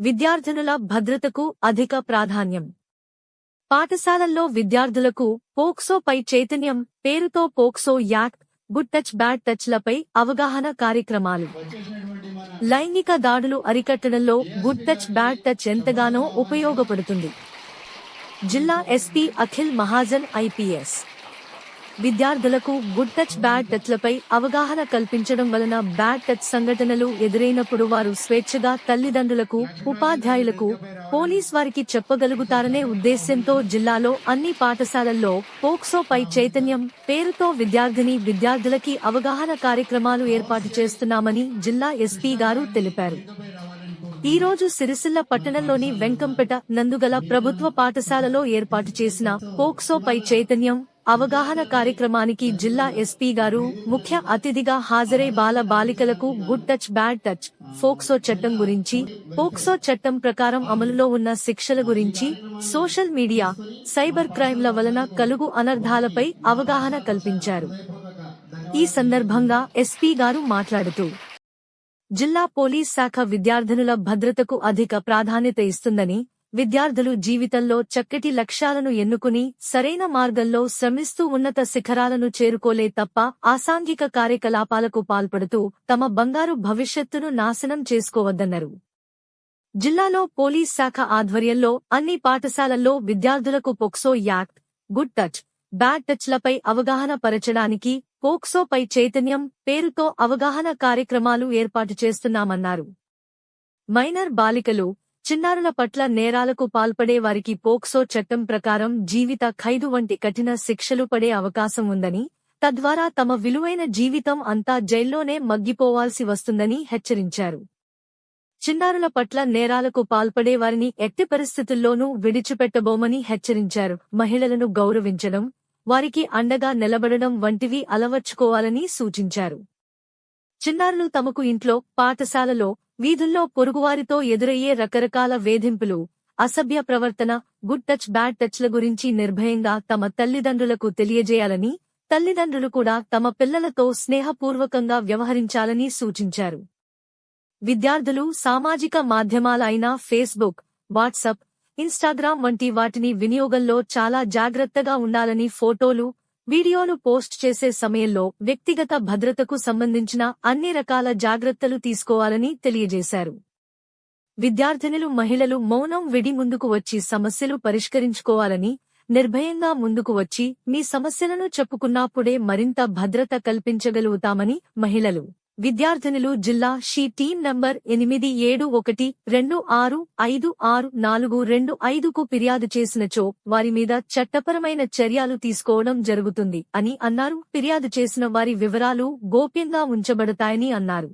విద్యార్థినుల భద్రతకు అధిక ప్రాధాన్యం. పాఠశాలల్లో విద్యార్థులకు పోక్సోపై చైతన్యం పేరుతో POCSO act good touch bad టచ్లపై అవగాహన కార్యక్రమాలు. లైంగిక దాడులు అరికట్టడంలో గుడ్ టచ్ బ్యాడ్ టచ్ ఎంతగానో ఉపయోగపడుతుంది. జిల్లా ఎస్పీ అఖిల్ మహాజన్ ఐపీఎస్. విద్యార్థులకు గుడ్ టచ్ బ్యాడ్ టచ్లపై అవగాహన కల్పించడం వలన బ్యాడ్ టచ్ సంఘటనలు ఎదురైనప్పుడు వారు స్వేచ్ఛగా తల్లిదండ్రులకు ఉపాధ్యాయులకు పోలీస్ వారికి చెప్పగలుగుతారనే ఉద్దేశ్యంతో జిల్లాలో అన్ని పాఠశాలల్లో పోక్సోపై చైతన్యం పేరుతో విద్యార్థిని విద్యార్థులకి అవగాహన కార్యక్రమాలు ఏర్పాటు చేస్తున్నామని జిల్లా ఎస్పీ గారు తెలిపారు. ఈ రోజు సిరిసిల్ల పట్టణంలోని వెంకంపేట నందుగల ప్రభుత్వ పాఠశాలలో ఏర్పాటు చేసిన పోక్సోపై చైతన్యం అవగాహన కార్యక్రమానికి జిల్లా ఎస్పీ గారు ముఖ్య అతిథిగా హాజరై బాల బాలికలకు good touch bad touch POCSO చట్టం గురించి పోక్సో చట్టం ప్రకారం అమలులో ఉన్న శిక్షల గురించి సోషల్ మీడియా సైబర్ క్రైమ్ల వలన కలుగు అనర్థాలపై అవగాహన కల్పించారు. ఈ సందర్భంగా ఎస్పీ గారు మాట్లాడుతూ జిల్లా పోలీస్ శాఖ విద్యార్థినుల భద్రతకు అధిక ప్రాధాన్యత ఇస్తుందని విద్యార్థులు జీవితంలో చక్కటి లక్ష్యాలను ఎన్నుకుని సరైన మార్గంలో శ్రమిస్తూ ఉన్నత శిఖరాలను చేరుకోలే తప్ప ఆసాంఘిక కార్యకలాపాలకు పాల్పడుతూ తమ బంగారు భవిష్యత్తును నాశనం చేసుకోవద్దన్నారు. జిల్లాలో పోలీస్ శాఖ ఆధ్వర్యంలో అన్ని పాఠశాలల్లో విద్యార్థులకు POCSO act good touch bad టచ్లపై అవగాహన పరచడానికి పోక్సోపై చైతన్యం పేరుతో అవగాహన కార్యక్రమాలు ఏర్పాటు చేస్తున్నామన్నారు. మైనర్ బాలికలు చిన్నారుల పట్ల నేరాలకు పాల్పడే వారికి పోక్సో చట్టం ప్రకారం జీవిత ఖైదు వంటి కఠిన శిక్షలు పడే అవకాశం ఉందని తద్వారా తమ విలువైన జీవితం అంతా జైల్లోనే మగ్గిపోవాల్సి వస్తుందని హెచ్చరించారు. చిన్నారుల పట్ల నేరాలకు పాల్పడే వారిని ఎట్టి పరిస్థితుల్లోనూ విడిచిపెట్టబోమని హెచ్చరించారు. మహిళలను గౌరవించడం వారికి అండగా నిలబడడం వంటివి అలవర్చుకోవాలని సూచించారు. చిన్నారులు తమకు ఇంట్లో పాఠశాలలో వీధుల్లో పొరుగువారితో ఎదురయ్యే రకరకాల వేధింపులు అసభ్య ప్రవర్తన గుడ్ టచ్ బ్యాడ్ టచ్ల గురించి నిర్భయంగా తమ తల్లిదండ్రులకు తెలియజేయాలని తల్లిదండ్రులు కూడా తమ పిల్లలతో స్నేహపూర్వకంగా వ్యవహరించాలని సూచించారు. విద్యార్థులు సామాజిక మాధ్యమాల అయిన ఫేస్బుక్ వాట్సప్ ఇన్స్టాగ్రామ్ వంటి వాటిని వినియోగంలో చాలా జాగ్రత్తగా ఉండాలని ఫోటోలు వీడియోలు పోస్ట్ చేసే సమయంలో వ్యక్తిగత భద్రతకు సంబంధించిన అన్ని రకాల జాగ్రత్తలు తీసుకోవాలని తెలియజేశారు. విద్యార్థినులు మహిళలు మౌనం విడి ముందుకు వచ్చి సమస్యలు పరిష్కరించుకోవాలని నిర్భయంగా ముందుకు వచ్చి మీ సమస్యలను చెప్పుకున్నప్పుడే మరింత భద్రత కల్పించగలుగుతామని మహిళలు. విద్యార్థినులు జిల్లా షీ టీం నంబర్ ఎనిమిది ఏడు ఒకటి రెండు ఆరు ఐదు ఆరు నాలుగు రెండు ఐదుకు ఫిర్యాదు చేసినచో వారి మీద చట్టపరమైన చర్యలు తీసుకోవడం జరుగుతుంది అని అన్నారు. ఫిర్యాదు చేసిన వారి వివరాలు గోప్యంగా ఉంచబడతాయని అన్నారు.